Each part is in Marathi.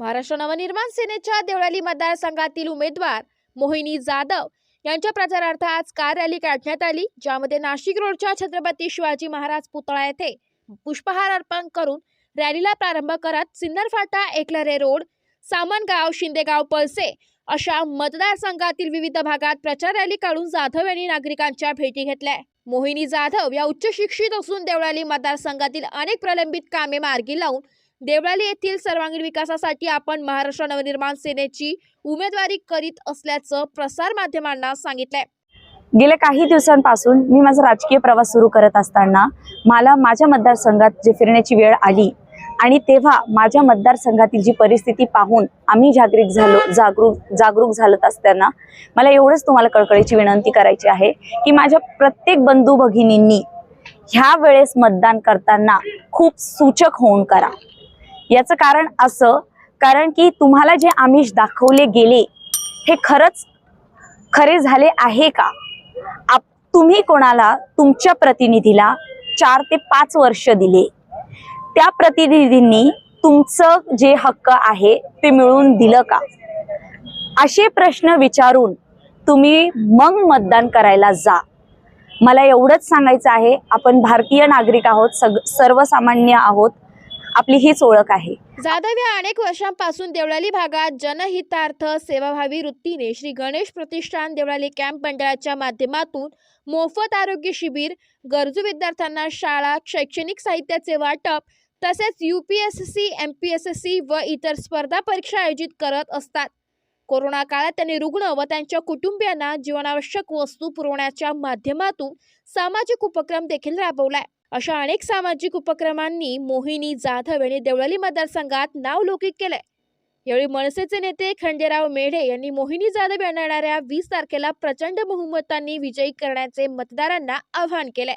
महाराष्ट्र नवनिर्माण सेनेच्या देवळाली मतदारसंघातील उमेदवार मोहिनी जाधव यांच्या प्रचारार्थ आज कार रॅली काढण्यात आली ज्यामध्ये नाशिक रोडच्या छत्रपती शिवाजी महाराज पुतळा येथे पुष्पहार अर्पण करून रॅलीला प्रारंभ करत सिन्नर फाटा एकलरे रोड सामनगाव शिंदेगाव पळसे अशा मतदारसंघातील विविध भागात प्रचार रॅली काढून जाधव यांनी नागरिकांच्या भेटी घेतल्या. मोहिनी जाधव या उच्च शिक्षित असून देवळाली मतदारसंघातील अनेक प्रलंबित कामे मार्गी लावून देवळाली येथील सर्वांगीण विकासासाठी आपण महाराष्ट्र नवनिर्माण सेनेची उमेदवारी करीत असल्याचं प्रसार माध्यमांना सांगितलंय. गेल्या काही दिवसांपासून मी माझा राजकीय प्रवास सुरू करत असताना मला माझ्या मतदारसंघात जे फिरण्याची वेळ आली आणि तेव्हा माझ्या मतदारसंघातील जी परिस्थिती पाहून आम्ही जागृत झालो जागरूक जागरूक झालत असताना मला एवढंच तुम्हाला कळकळीची विनंती करायची आहे की माझ्या प्रत्येक बंधू भगिनींनी ह्या वेळेस मतदान करताना खूप सूचक होऊन करा. याचं कारण असं कारण की तुम्हाला जे आमिष दाखवले गेले हे खरंच खरे झाले आहे का? आप तुम्ही कोणाला तुमच्या प्रतिनिधीला चार ते पाच वर्ष दिले. त्या प्रतिनिधींनी तुमचं जे हक्क आहे ते मिळवून दिलं का? असे प्रश्न विचारून तुम्ही मग मतदान करायला जा. मला एवढंच सांगायचं आहे आपण भारतीय नागरिक आहोत सग सर्वसामान्य आहोत. आपली हीच ओळख आहे. जाधव या अनेक वर्षांपासून देवळाली भागात जनहितार्थ सेवाभावी वृत्तीने श्री गणेश प्रतिष्ठान देवळाली कॅम्प मंडळाच्या माध्यमातून मोफत आरोग्य शिबिर गरजू विद्यार्थ्यांना शाळा शैक्षणिक साहित्याचे वाटप तसेच U P S C M P S C व इतर स्पर्धा परीक्षा आयोजित करत असतात. कोरोना काळात त्यांनी रुग्ण व त्यांच्या कुटुंबियांना जीवनावश्यक वस्तू पुरवण्याच्या माध्यमातून सामाजिक उपक्रम देखील राबवलाय. अशा अनेक सामाजिक उपक्रमांनी मोहिनी जाधव यांनी देवळाली मतदारसंघात नाव लौकिक केलंय. यावेळी मनसेचे नेते खंडेराव मेढे यांनी मोहिनी जाधव यांना येणाऱ्या वीस तारखेला प्रचंड बहुमतांनी विजयी करण्याचे मतदारांना आवाहन केलंय.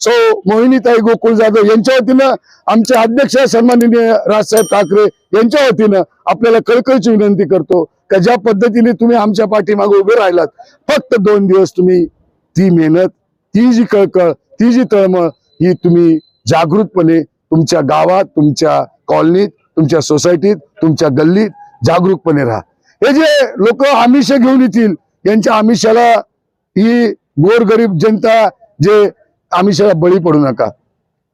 सो मोहिनीताई गोकुळ जाधव यांच्या वतीनं आमचे अध्यक्ष सन्माननीय राजसाहेब ठाकरे यांच्या वतीनं आपल्याला कळकळीची विनंती करतो का ज्या पद्धतीने तुम्ही आमच्या पाठीमागे उभे राहिलात फक्त दोन दिवस तुम्ही ती मेहनत ती जी कळकळ ती जी तळमळ ही तुम्ही जागृतपणे तुमच्या गावात तुमच्या कॉलनीत तुमच्या सोसायटीत तुमच्या गल्लीत जागरूकपणे राहा. हे जे लोक आमिष घेऊन येतील यांच्या आमिषाला ही गोरगरीब जनता जे आमिषाला बळी पडू नका.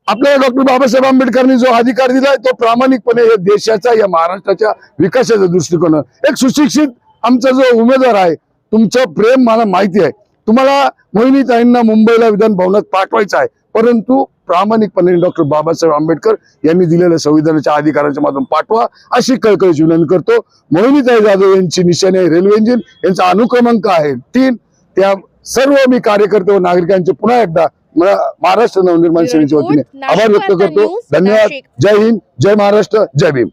आपल्याला डॉक्टर बाबासाहेब आंबेडकरांनी जो अधिकार दिलाय तो प्रामाणिकपणे या देशाचा या महाराष्ट्राच्या विकासाच्या दृष्टिकोन एक सुशिक्षित आमचा जो उमेदवार आहे तुमचं प्रेम मला माहिती आहे. तुम्हाला मोहिनीताईंना मुंबईला विधान भवनात पाठवायचं आहे. परंतु प्रामाणिकपणे डॉक्टर बाबासाहेब आंबेडकर यांनी दिलेल्या संविधानाच्या अधिकाराच्या माध्यम पाठवा अशी कळकळीची विनंती करतो. मोहिनीताई जाधव यांची निशाणी आहे रेल्वे इंजिन यांचा अनुक्रमांक आहे. तीन त्या सर्व मी कार्यकर्ते व नागरिकांचे पुन्हा एकदा महाराष्ट्र नवनिर्माण सेनेच्या वतीने आभार व्यक्त करतो. धन्यवाद. जय हिंद जय महाराष्ट्र जय भीम.